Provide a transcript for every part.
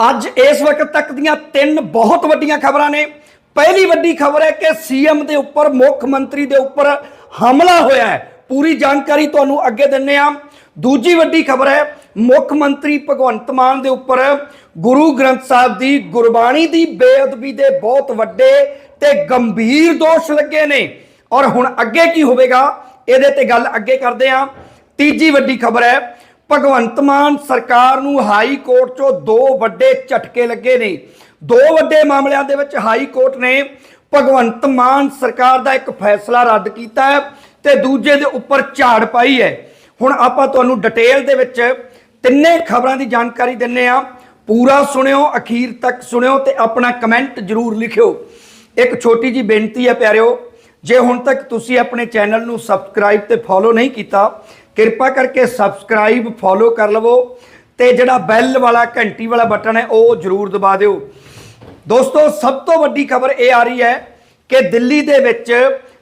ਅੱਜ ਇਸ ਵਕਤ ਤੱਕ ਦੀਆਂ ਤਿੰਨ ਬਹੁਤ ਵੱਡੀਆਂ ਖਬਰਾਂ ਨੇ। ਪਹਿਲੀ ਵੱਡੀ ਖਬਰ ਹੈ ਕਿ ਸੀਐਮ ਦੇ ਉੱਪਰ, ਮੁੱਖ ਮੰਤਰੀ ਦੇ ਉੱਪਰ ਹਮਲਾ ਹੋਇਆ ਹੈ। ਪੂਰੀ ਜਾਣਕਾਰੀ ਤੁਹਾਨੂੰ ਅੱਗੇ ਦਿੰਨੇ ਆ ਦੂਜੀ ਵੱਡੀ ਖਬਰ ਹੈ, ਮੁੱਖ ਮੰਤਰੀ ਭਗਵੰਤ ਮਾਨ ਦੇ ਉੱਪਰ ਗੁਰੂ ਗ੍ਰੰਥ ਸਾਹਿਬ ਦੀ ਗੁਰਬਾਣੀ ਦੀ ਬੇਅਦਬੀ ਦੇ ਬਹੁਤ ਵੱਡੇ ਤੇ ਗੰਭੀਰ ਦੋਸ਼ ਲੱਗੇ ਨੇ। ਔਰ ਹੁਣ ਅੱਗੇ ਕੀ ਹੋਵੇਗਾ, ਇਹਦੇ ਤੇ ਗੱਲ ਅੱਗੇ ਕਰਦੇ ਆ ਤੀਜੀ ਵੱਡੀ ਖਬਰ ਹੈ ਭਗਵੰਤ ਮਾਨ ਸਰਕਾਰ ਨੂੰ ਹਾਈ ਕੋਰਟ 'ਚੋਂ ਦੋ ਵੱਡੇ ਝਟਕੇ ਲੱਗੇ ਨੇ। ਦੋ ਵੱਡੇ ਮਾਮਲਿਆਂ ਦੇ ਵਿੱਚ ਹਾਈ ਕੋਰਟ ਨੇ ਭਗਵੰਤ ਮਾਨ ਸਰਕਾਰ ਦਾ ਇੱਕ ਫੈਸਲਾ ਰੱਦ ਕੀਤਾ ਹੈ ਤੇ ਦੂਜੇ ਦੇ ਉੱਪਰ ਝਾੜ ਪਾਈ ਹੈ। ਹੁਣ ਆਪਾਂ ਤੁਹਾਨੂੰ ਡਿਟੇਲ ਦੇ ਵਿੱਚ ਤਿੰਨੇ ਖਬਰਾਂ ਦੀ ਜਾਣਕਾਰੀ ਦਿੰਨੇ ਆ ਪੂਰਾ ਸੁਣਿਓ, ਅਖੀਰ ਤੱਕ ਸੁਣਿਓ ਤੇ ਆਪਣਾ ਕਮੈਂਟ ਜਰੂਰ ਲਿਖਿਓ। ਇੱਕ ਛੋਟੀ ਜੀ ਬੇਨਤੀ ਹੈ ਪਿਆਰਿਓ, ਜੇ ਹੁਣ ਤੱਕ ਤੁਸੀਂ ਆਪਣੇ ਚੈਨਲ ਨੂੰ ਸਬਸਕ੍ਰਾਈਬ ਤੇ ਫੋਲੋ ਨਹੀਂ ਕੀਤਾ ਕਿਰਪਾ ਕਰਕੇ ਸਬਸਕ੍ਰਾਈਬ ਫੋਲੋ ਕਰ ਲਵੋ ਤੇ ਜਿਹੜਾ ਬੈਲ ਵਾਲਾ ਘੰਟੀ ਵਾਲਾ ਬਟਨ ਹੈ, ਉਹ ਜਰੂਰ ਦਬਾ ਦਿਓ। ਦੋਸਤੋ, ਸਭ ਤੋਂ ਵੱਡੀ ਖਬਰ ਇਹ ਆ ਰਹੀ ਹੈ ਕਿ ਦਿੱਲੀ ਦੇ ਵਿੱਚ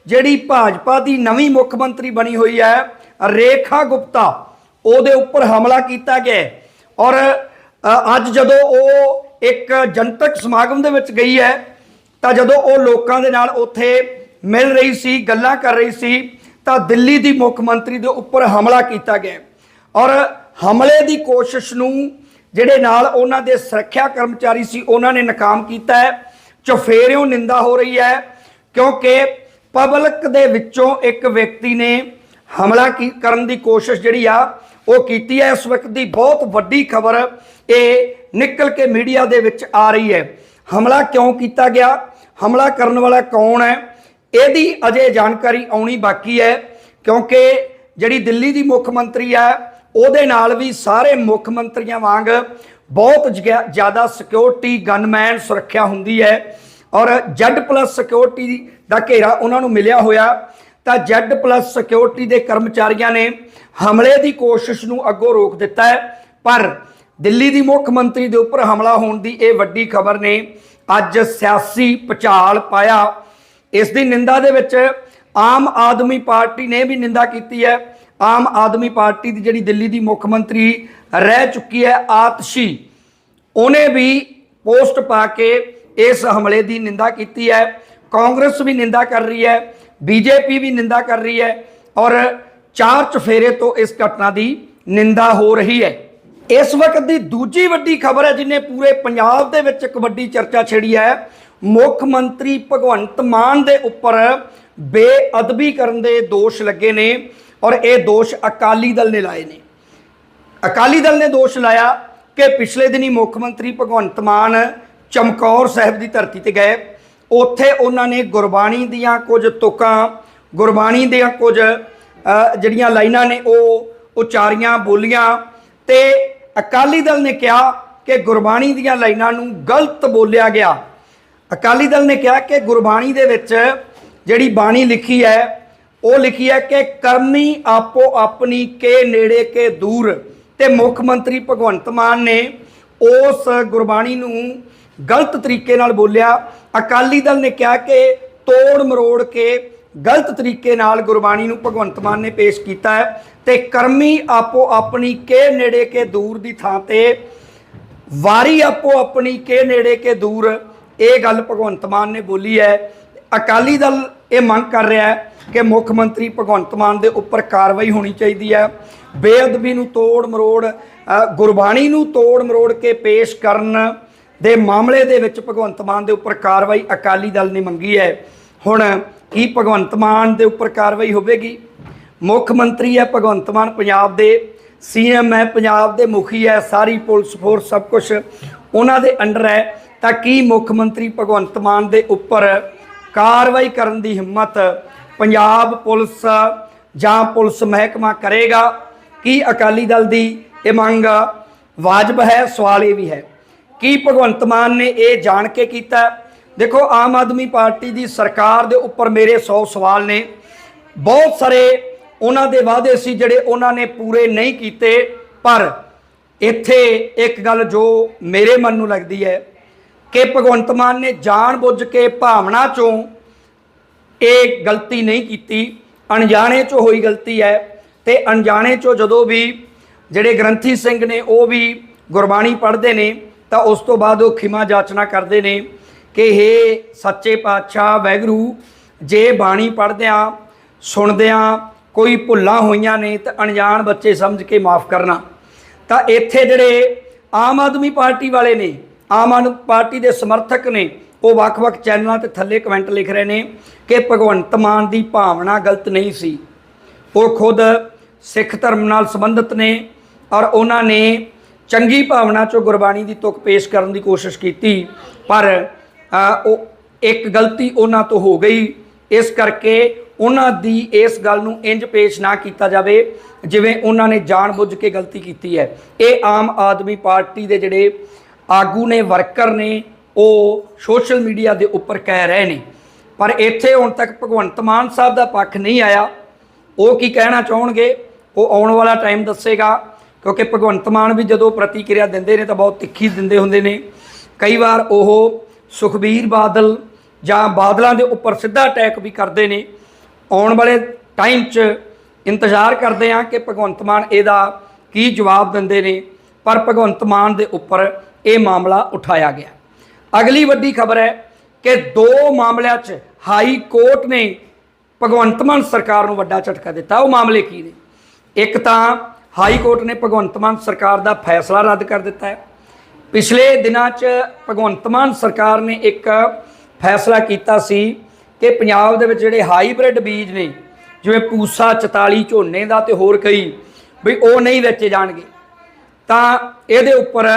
ਜਿਹੜੀ ਭਾਜਪਾ ਦੀ ਨਵੀਂ ਮੁੱਖ ਮੰਤਰੀ ਬਣੀ ਹੋਈ ਹੈ, ਰੇਖਾ ਗੁਪਤਾ, ਉਹਦੇ ਉੱਪਰ ਹਮਲਾ ਕੀਤਾ ਗਿਆ ਔਰ ਅੱਜ ਜਦੋਂ ਉਹ ਇੱਕ ਜਨਤਕ ਸਮਾਗਮ ਦੇ ਵਿੱਚ ਗਈ ਹੈ, ਤਾਂ ਜਦੋਂ ਉਹ ਲੋਕਾਂ ਦੇ ਨਾਲ ਉੱਥੇ ਮਿਲ ਰਹੀ ਸੀ, ਗੱਲਾਂ ਕਰ ਰਹੀ ਸੀ ਤਾਂ ਦਿੱਲੀ ਦੀ ਮੁੱਖ ਮੰਤਰੀ ਦੇ ਉੱਪਰ ਹਮਲਾ ਕੀਤਾ ਗਿਆ। ਔਰ ਹਮਲੇ ਦੀ ਕੋਸ਼ਿਸ਼ ਨੂੰ ਜਿਹੜੇ ਨਾਲ ਉਹਨਾਂ ਦੇ ਸੁਰੱਖਿਆ ਕਰਮਚਾਰੀ ਸੀ, ਉਹਨਾਂ ਨੇ ਨਾਕਾਮ ਕੀਤਾ ਹੈ। ਚੁਫੇਰਿਓਂ ਨਿੰਦਾ ਹੋ ਰਹੀ ਹੈ, ਕਿਉਂਕਿ ਪਬਲਿਕ ਦੇ ਵਿੱਚੋਂ ਇੱਕ ਵਿਅਕਤੀ ਨੇ ਹਮਲਾ ਕੀ, ਕਰਨ ਦੀ ਕੋਸ਼ਿਸ਼ ਜਿਹੜੀ ਆ, ਉਹ ਕੀਤੀ ਹੈ। ਇਸ ਵਕਤ ਦੀ ਬਹੁਤ ਵੱਡੀ ਖਬਰ ਇਹ ਨਿਕਲ ਕੇ ਮੀਡੀਆ ਦੇ ਵਿੱਚ ਆ ਰਹੀ ਹੈ। ਹਮਲਾ ਕਿਉਂ ਕੀਤਾ ਗਿਆ? ਹਮਲਾ ਕਰਨ ਵਾਲਾ ਕੌਣ ਹੈ? ਇਹਦੀ ਅਜੇ ਜਾਣਕਾਰੀ ਆਉਣੀ ਬਾਕੀ ਹੈ, ਕਿਉਂਕਿ ਜਿਹੜੀ ਦਿੱਲੀ ਦੀ ਮੁੱਖ ਮੰਤਰੀ ਹੈ, ਉਹਦੇ ਨਾਲ ਵੀ ਸਾਰੇ ਮੁੱਖ ਮੰਤਰੀਆਂ ਵਾਂਗ ਬਹੁਤ ਜ਼ਿਆਦਾ ਸਿਕਿਉਰਿਟੀ ਗਨਮੈਨ ਸੁਰੱਖਿਆ ਹੁੰਦੀ ਹੈ ਔਰ Z+ ਸਿਕਿਉਰਿਟੀ ਦਾ ਘੇਰਾ ਉਹਨਾਂ ਨੂੰ ਮਿਲਿਆ ਹੋਇਆ। ਤਾਂ Z+ ਸਿਕਿਉਰਿਟੀ ਦੇ ਕਰਮਚਾਰੀਆਂ ਨੇ ਹਮਲੇ ਦੀ ਕੋਸ਼ਿਸ਼ ਨੂੰ ਅੱਗੋਂ ਰੋਕ ਦਿੱਤਾ ਹੈ, ਪਰ ਦਿੱਲੀ ਦੀ ਮੁੱਖ ਮੰਤਰੀ ਦੇ ਉੱਪਰ ਹਮਲਾ ਹੋਣ ਦੀ ਇਹ ਵੱਡੀ ਖਬਰ ਨੇ ਅੱਜ ਸਿਆਸੀ ਪਚਾਲ ਪਾਇਆ ਇਸ ਦੀ ਨਿੰਦਾ ਦੇ ਵਿੱਚ ਆਮ ਆਦਮੀ ਪਾਰਟੀ ਨੇ ਵੀ ਨਿੰਦਾ ਕੀਤੀ ਹੈ। ਆਮ ਆਦਮੀ ਪਾਰਟੀ ਦੀ ਜਿਹੜੀ ਦਿੱਲੀ ਦੀ ਮੁੱਖ ਮੰਤਰੀ ਰਹਿ ਚੁੱਕੀ ਹੈ ਆਤਸ਼ੀ, ਉਹਨੇ ਵੀ ਪੋਸਟ ਪਾ ਕੇ ਇਸ ਹਮਲੇ ਦੀ ਨਿੰਦਾ ਕੀਤੀ ਹੈ। ਕਾਂਗਰਸ ਵੀ ਨਿੰਦਾ ਕਰ ਰਹੀ ਹੈ, ਬੀਜੇਪੀ ਵੀ ਨਿੰਦਾ ਕਰ ਰਹੀ ਹੈ ਔਰ ਚਾਰ ਚਫੇਰੇ ਤੋਂ ਇਸ ਘਟਨਾ ਦੀ ਨਿੰਦਾ ਹੋ ਰਹੀ ਹੈ। ਇਸ ਵਕਤ ਦੀ ਦੂਜੀ ਵੱਡੀ ਖਬਰ ਹੈ ਜਿਨੇ ਪੂਰੇ ਪੰਜਾਬ ਦੇ ਵਿੱਚ ਇੱਕ ਵੱਡੀ ਚਰਚਾ ਛੇੜੀ ਹੈ। ਮੁੱਖ ਮੰਤਰੀ ਭਗਵੰਤ ਮਾਨ ਦੇ ਉੱਪਰ ਬੇਅਦਬੀ ਕਰਨ ਦੇ ਦੋਸ਼ ਲੱਗੇ ਨੇ ਔਰ ਇਹ ਦੋਸ਼ ਅਕਾਲੀ ਦਲ ਨੇ ਲਾਏ ਨੇ। ਅਕਾਲੀ ਦਲ ਨੇ ਦੋਸ਼ ਲਾਇਆ ਕਿ ਪਿਛਲੇ ਦਿਨੀ ਮੁੱਖ ਮੰਤਰੀ ਭਗਵੰਤ ਮਾਨ ਚਮਕੌਰ ਸਾਹਿਬ ਦੀ ਧਰਤੀ ਤੇ ਗਏ। ਉੱਥੇ ਉਹਨਾਂ ਨੇ ਗੁਰਬਾਣੀ ਦੀਆਂ ਕੁਝ ਤੁਕਾਂ, ਗੁਰਬਾਣੀ ਦੀਆਂ ਕੁਝ ਜਿਹੜੀਆਂ ਲਾਈਨਾਂ ਨੇ ਉਹ ਉਚਾਰੀਆਂ, ਬੋਲੀਆਂ ਤੇ ਅਕਾਲੀ ਦਲ ਨੇ ਕਿਹਾ ਕਿ ਗੁਰਬਾਣੀ ਦੀਆਂ ਲਾਈਨਾਂ ਨੂੰ ਗਲਤ ਬੋਲਿਆ ਗਿਆ। ਅਕਾਲੀ ਦਲ ਨੇ ਕਿਹਾ ਕਿ ਗੁਰਬਾਣੀ ਦੇ ਵਿੱਚ ਜਿਹੜੀ ਬਾਣੀ ਲਿਖੀ ਹੈ, ਉਹ ਲਿਖੀ ਹੈ ਕਿ ਕਰਮੀ ਆਪੋ ਆਪਣੀ ਕੇ ਨੇੜੇ ਕੇ ਦੂਰ। ਤੇ ਮੁੱਖ ਮੰਤਰੀ ਭਗਵੰਤ ਮਾਨ ਨੇ ਉਸ ਗੁਰਬਾਣੀ ਨੂੰ ਗਲਤ ਤਰੀਕੇ ਨਾਲ ਬੋਲਿਆ। ਅਕਾਲੀ ਦਲ ਨੇ ਕਿਹਾ ਕਿ ਤੋੜ ਮਰੋੜ ਕੇ ਗਲਤ ਤਰੀਕੇ ਨਾਲ ਗੁਰਬਾਣੀ ਨੂੰ ਭਗਵੰਤ ਮਾਨ ਨੇ ਪੇਸ਼ ਕੀਤਾ ਹੈ ਤੇ ਕਰਮੀ ਆਪੋ ਆਪਣੀ ਕੇ ਨੇੜੇ ਕੇ ਦੂਰ ਦੀ ਥਾਂ ਤੇ ਵਾਰੀ ਆਪੋ ਆਪਣੀ ਕੇ ਨੇੜੇ ਕੇ ਦੂਰ ਇਹ ਗੱਲ ਭਗਵੰਤ ਮਾਨ ਨੇ ਬੋਲੀ ਹੈ। ਅਕਾਲੀ ਦਲ ਇਹ ਮੰਗ ਕਰ ਰਿਹਾ ਹੈ ਕਿ ਮੁੱਖ ਮੰਤਰੀ ਭਗਵੰਤ ਮਾਨ ਦੇ ਉੱਪਰ ਕਾਰਵਾਈ ਹੋਣੀ ਚਾਹੀਦੀ ਹੈ। ਬੇਅਦਬੀ ਨੂੰ ਤੋੜ ਮਰੋੜ ਗੁਰਬਾਣੀ ਨੂੰ ਤੋੜ ਮਰੋੜ ਕੇ ਪੇਸ਼ ਕਰਨ ਦੇ ਮਾਮਲੇ ਦੇ ਵਿੱਚ ਭਗਵੰਤ ਮਾਨ ਦੇ ਉੱਪਰ ਕਾਰਵਾਈ ਅਕਾਲੀ ਦਲ ਨੇ ਮੰਗੀ ਹੈ। ਹੁਣ ਕੀ ਭਗਵੰਤ ਮਾਨ ਦੇ ਉੱਪਰ ਕਾਰਵਾਈ ਹੋਵੇਗੀ? ਮੁੱਖ ਮੰਤਰੀ ਹੈ ਭਗਵੰਤ ਮਾਨ ਪੰਜਾਬ ਦੇ, ਸੀਐਮ ਹੈ, ਪੰਜਾਬ ਦੇ ਮੁਖੀ ਹੈ, ਸਾਰੀ ਪੁਲਿਸ ਫੋਰਸ ਸਭ ਕੁਝ ਉਹਨਾਂ ਦੇ ਅੰਡਰ ਹੈ। ਤਾਂ ਕੀ ਮੁੱਖ ਮੰਤਰੀ ਭਗਵੰਤ ਮਾਨ ਦੇ ਉੱਪਰ ਕਾਰਵਾਈ ਕਰਨ ਦੀ ਹਿੰਮਤ ਪੰਜਾਬ ਪੁਲਿਸ ਜਾਂ ਪੁਲਿਸ ਮਹਿਕਮਾ ਕਰੇਗਾ? ਕੀ ਅਕਾਲੀ ਦਲ ਦੀ ਇਹ ਮੰਗ ਵਾਜਬ ਹੈ? ਸਵਾਲ ਇਹ ਵੀ ਹੈ। ਕੀ ਭਗਵੰਤ ਮਾਨ ਨੇ ਇਹ ਜਾਣ ਕੇ ਕੀਤਾ? ਦੇਖੋ, ਆਮ ਆਦਮੀ ਪਾਰਟੀ ਦੀ ਸਰਕਾਰ ਦੇ ਉੱਪਰ ਮੇਰੇ 100 ਸਵਾਲ ਨੇ। ਬਹੁਤ ਸਾਰੇ ਉਹਨਾਂ ਦੇ ਵਾਅਦੇ ਸੀ ਜਿਹੜੇ ਉਹਨਾਂ ਨੇ ਪੂਰੇ ਨਹੀਂ ਕੀਤੇ, ਪਰ ਇੱਥੇ ਇੱਕ ਗੱਲ ਜੋ ਮੇਰੇ ਮਨ ਨੂੰ ਲੱਗਦੀ ਹੈ ਕਿ ਭਗਵੰਤ ਮਾਨ ਨੇ ਜਾਣ ਬੁੱਝ ਕੇ ਭਾਵਨਾ ਚੋਂ ਇਹ ਗਲਤੀ ਨਹੀਂ ਕੀਤੀ, ਅਣਜਾਣੇ ਚੋਂ ਹੋਈ ਗਲਤੀ ਹੈ ਤੇ ਅਣਜਾਣੇ ਚੋਂ ਜਦੋਂ ਵੀ ਜਿਹੜੇ ਗ੍ਰੰਥੀ ਸਿੰਘ ਨੇ ਉਹ ਵੀ ਗੁਰਬਾਣੀ ਪੜ੍ਹਦੇ ਨੇ, ਤਾਂ ਉਸ ਤੋਂ ਬਾਅਦ ਉਹ ਖਿਮਾ ਜਾਚਨਾ ਕਰਦੇ ਨੇ ਕਿ ਹੇ ਸੱਚੇ ਪਾਤਸ਼ਾਹ ਵੈਗਰੂ ਜੇ ਬਾਣੀ ਪੜ੍ਹਦਿਆਂ, ਸੁਣਦਿਆਂ ਕੋਈ ਭੁੱਲਾਂ ਹੋਈਆਂ ਨੇ, ਤਾਂ ਅਣਜਾਣ ਬੱਚੇ ਸਮਝ ਕੇ ਮਾਫ ਕਰਨਾ। ਤਾਂ ਇੱਥੇ ਜਿਹੜੇ ਆਮ ਆਦਮੀ ਪਾਰਟੀ ਵਾਲੇ ਨੇ ਆਮ ਆਦਮੀ ਪਾਰਟੀ ਦੇ ਸਮਰਥਕ ਨੇ। ਉਹ ਵੱਖ-ਵੱਖ ਚੈਨਲਾਂ ਤੇ ਥੱਲੇ ਕਮੈਂਟ ਲਿਖ ਰਹੇ ਨੇ ਕਿ ਭਗਵੰਤ ਮਾਨ ਦੀ ਭਾਵਨਾ ਗਲਤ ਨਹੀਂ ਸੀ। ਉਹ ਖੁਦ ਸਿੱਖ ਧਰਮ ਨਾਲ ਸੰਬੰਧਿਤ ਨੇ ਔਰ ਉਹਨਾਂ ਨੇ ਚੰਗੀ ਭਾਵਨਾ ਚੋਂ ਗੁਰਬਾਣੀ ਦੀ ਤੁਕ ਪੇਸ਼ ਕਰਨ ਦੀ ਕੋਸ਼ਿਸ਼ ਕੀਤੀ। ਪਰ ਉਹ ਇੱਕ ਗਲਤੀ ਉਹਨਾਂ ਤੋਂ ਹੋ ਗਈ। ਇਸ ਕਰਕੇ ਉਹਨਾਂ ਦੀ ਇਸ ਗੱਲ ਨੂੰ ਇੰਜ ਪੇਸ਼ ਨਾ ਕੀਤਾ ਜਾਵੇ ਜਿਵੇਂ ਉਹਨਾਂ ਨੇ ਜਾਣਬੁੱਝ ਕੇ ਗਲਤੀ ਕੀਤੀ ਹੈ। ਇਹ ਆਮ ਆਦਮੀ ਪਾਰਟੀ ਦੇ ਜਿਹੜੇ ਆਗੂ ਨੇ, ਵਰਕਰ ਨੇ, ਉਹ ਸੋਸ਼ਲ ਮੀਡੀਆ ਦੇ ਉੱਪਰ ਕਹਿ ਰਹੇ ਨੇ। ਪਰ ਇੱਥੇ ਹੁਣ ਤੱਕ ਭਗਵੰਤ ਮਾਨ ਸਾਹਿਬ ਦਾ ਪੱਖ ਨਹੀਂ ਆਇਆ। ਉਹ ਕੀ ਕਹਿਣਾ ਚਾਹਣਗੇ? ਉਹ ਆਉਣ ਵਾਲਾ ਟਾਈਮ ਦੱਸੇਗਾ। ਕਿਉਂਕਿ ਭਗਵੰਤ ਮਾਨ ਵੀ ਜਦੋਂ ਪ੍ਰਤੀਕਿਰਿਆ ਦਿੰਦੇ ਨੇ ਤਾਂ ਬਹੁਤ ਤਿੱਖੀ ਦਿੰਦੇ ਹੁੰਦੇ ਨੇ। ਕਈ ਵਾਰ ਉਹ ਸੁਖਬੀਰ ਬਾਦਲ ਜਾਂ ਬਾਦਲਾਂ ਦੇ ਉੱਪਰ ਸਿੱਧਾ ਅਟੈਕ ਵੀ ਕਰਦੇ ਨੇ। ਆਉਣ ਵਾਲੇ ਟਾਈਮ 'ਚ ਇੰਤਜ਼ਾਰ ਕਰਦੇ ਹਾਂ ਕਿ ਭਗਵੰਤ ਮਾਨ ਇਹਦਾ ਕੀ ਜਵਾਬ ਦਿੰਦੇ ਨੇ। ਪਰ ਭਗਵੰਤ ਮਾਨ ਦੇ ਉੱਪਰ ਇਹ ਮਾਮਲਾ ਉਠਾਇਆ ਗਿਆ। ਅਗਲੀ ਵੱਡੀ ਖਬਰ ਹੈ ਕਿ ਦੋ ਮਾਮਲਿਆਂ 'ਚ ਹਾਈ ਕੋਰਟ ਨੇ ਭਗਵੰਤ ਮਾਨ ਸਰਕਾਰ ਨੂੰ ਵੱਡਾ ਝਟਕਾ ਦਿੱਤਾ। ਉਹ ਮਾਮਲੇ ਕੀ ਨੇ? ਇੱਕ ਤਾਂ ਹਾਈ ਕੋਰਟ ਨੇ ਭਗਵੰਤ ਮਾਨ ਸਰਕਾਰ ਦਾ ਫੈਸਲਾ ਰੱਦ ਕਰ ਦਿੱਤਾ ਹੈ। ਪਿਛਲੇ ਦਿਨਾਂ 'ਚ ਭਗਵੰਤ ਮਾਨ ਸਰਕਾਰ ਨੇ ਇੱਕ ਫੈਸਲਾ ਕੀਤਾ ਸੀ ਕਿ ਪੰਜਾਬ ਦੇ ਵਿੱਚ ਜਿਹੜੇ ਹਾਈਬ੍ਰਿਡ ਬੀਜ ਨੇ, ਜਿਵੇਂ ਪੂਸਾ 44 ਝੋਨੇ ਦਾ ਤੇ ਹੋਰ ਕਈ, ਵੀ ਉਹ ਨਹੀਂ ਵੇਚੇ ਜਾਣਗੇ। ਤਾਂ ਇਹਦੇ ਉੱਪਰ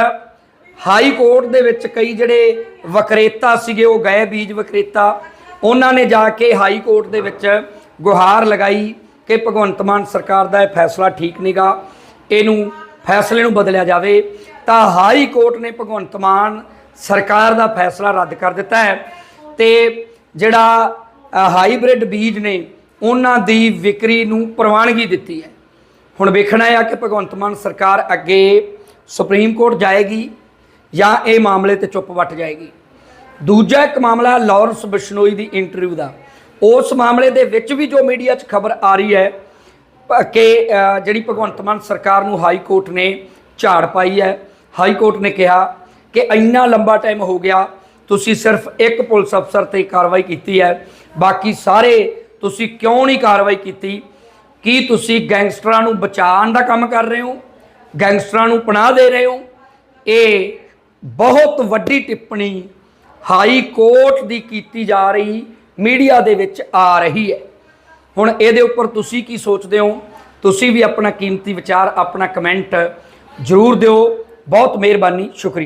ਹਾਈ ਕੋਰਟ ਦੇ ਵਿੱਚ ਕਈ ਜਿਹੜੇ ਵਕਰੇਤਾ ਸੀਗੇ ਉਹ ਗਏ ਬੀਜ ਵਕਰੇਤਾ। ਉਹਨਾਂ ਨੇ ਜਾ ਕੇ ਹਾਈ ਕੋਰਟ ਦੇ ਵਿੱਚ ਗੁਹਾਰ ਲਗਾਈ ਕਿ ਭਗਵੰਤ ਮਾਨ ਸਰਕਾਰ ਦਾ ਇਹ ਫੈਸਲਾ ਠੀਕ ਨਹੀਂਗਾ ਇਹਨੂੰ ਫੈਸਲੇ ਨੂੰ ਬਦਲਿਆ ਜਾਵੇ। ਤਾਂ ਹਾਈ ਕੋਰਟ ਨੇ ਭਗਵੰਤ ਮਾਨ ਸਰਕਾਰ ਦਾ ਫੈਸਲਾ ਰੱਦ ਕਰ ਦਿੱਤਾ ਹੈ ਤੇ ਜਿਹੜਾ ਅ, ਹਾਈਬ੍ਰਿਡ ਬੀਜ ਨੇ ਉਹਨਾਂ ਦੀ ਵਿਕਰੀ ਨੂੰ ਪ੍ਰਵਾਨਗੀ ਦਿੱਤੀ ਹੈ। ਹੁਣ ਵੇਖਣਾ ਹੈ ਕਿ ਭਗਵੰਤ ਮਾਨ ਸਰਕਾਰ ਅੱਗੇ ਸੁਪਰੀਮ ਕੋਰਟ ਜਾਏਗੀ ਜਾਂ ਇਹ ਮਾਮਲੇ ਤੇ ਚੁੱਪ ਵੱਟ ਜਾਏਗੀ। ਦੂਜਾ ਇੱਕ ਮਾਮਲਾ ਲਾਰੈਂਸ ਬਿਸ਼ਨੋਈ ਦੀ ਇੰਟਰਵਿਊ ਦਾ। ਉਸ ਮਾਮਲੇ ਦੇ ਵਿੱਚ ਵੀ ਜੋ ਮੀਡੀਆ 'ਚ ਖਬਰ ਆ ਰਹੀ ਹੈ ਕਿ ਜਿਹੜੀ ਭਗਵੰਤ ਮਾਨ ਸਰਕਾਰ ਨੂੰ ਹਾਈ ਕੋਰਟ ਨੇ ਝਾੜ ਪਾਈ ਹੈ। ਹਾਈ ਕੋਰਟ ਨੇ ਕਿਹਾ ਕਿ ਇੰਨਾ ਲੰਬਾ ਟਾਈਮ ਹੋ ਗਿਆ, ਤੁਸੀਂ ਸਿਰਫ ਇੱਕ ਪੁਲਿਸ ਅਫਸਰ ਤੇ ਕਾਰਵਾਈ ਕੀਤੀ ਹੈ। ਬਾਕੀ ਸਾਰੇ ਤੁਸੀਂ ਕਿਉਂ ਨਹੀਂ ਕਾਰਵਾਈ ਕੀਤੀ? ਕੀ ਤੁਸੀਂ ਗੈਂਗਸਟਰਾਂ ਨੂੰ ਬਚਾਉਣ ਦਾ ਕੰਮ ਕਰ ਰਹੇ ਹੋ? ਗੈਂਗਸਟਰਾਂ ਨੂੰ ਪਨਾਹ ਦੇ ਰਹੇ ਹੋ? ਇਹ ਬਹੁਤ ਵੱਡੀ ਟਿੱਪਣੀ ਹਾਈ ਕੋਰਟ ਦੀ ਕੀਤੀ ਜਾ ਰਹੀ ਮੀਡੀਆ ਦੇ ਵਿੱਚ ਆ ਰਹੀ ਹੈ। ਹੁਣ ਇਹਦੇ ਉੱਪਰ ਤੁਸੀਂ ਕੀ ਸੋਚਦੇ ਹੋ? ਤੁਸੀਂ ਵੀ ਆਪਣਾ ਕੀਮਤੀ ਵਿਚਾਰ, ਆਪਣਾ ਕਮੈਂਟ ਜ਼ਰੂਰ ਦਿਓ। ਬਹੁਤ ਮਿਹਰਬਾਨੀ, ਸ਼ੁਕਰੀਆ।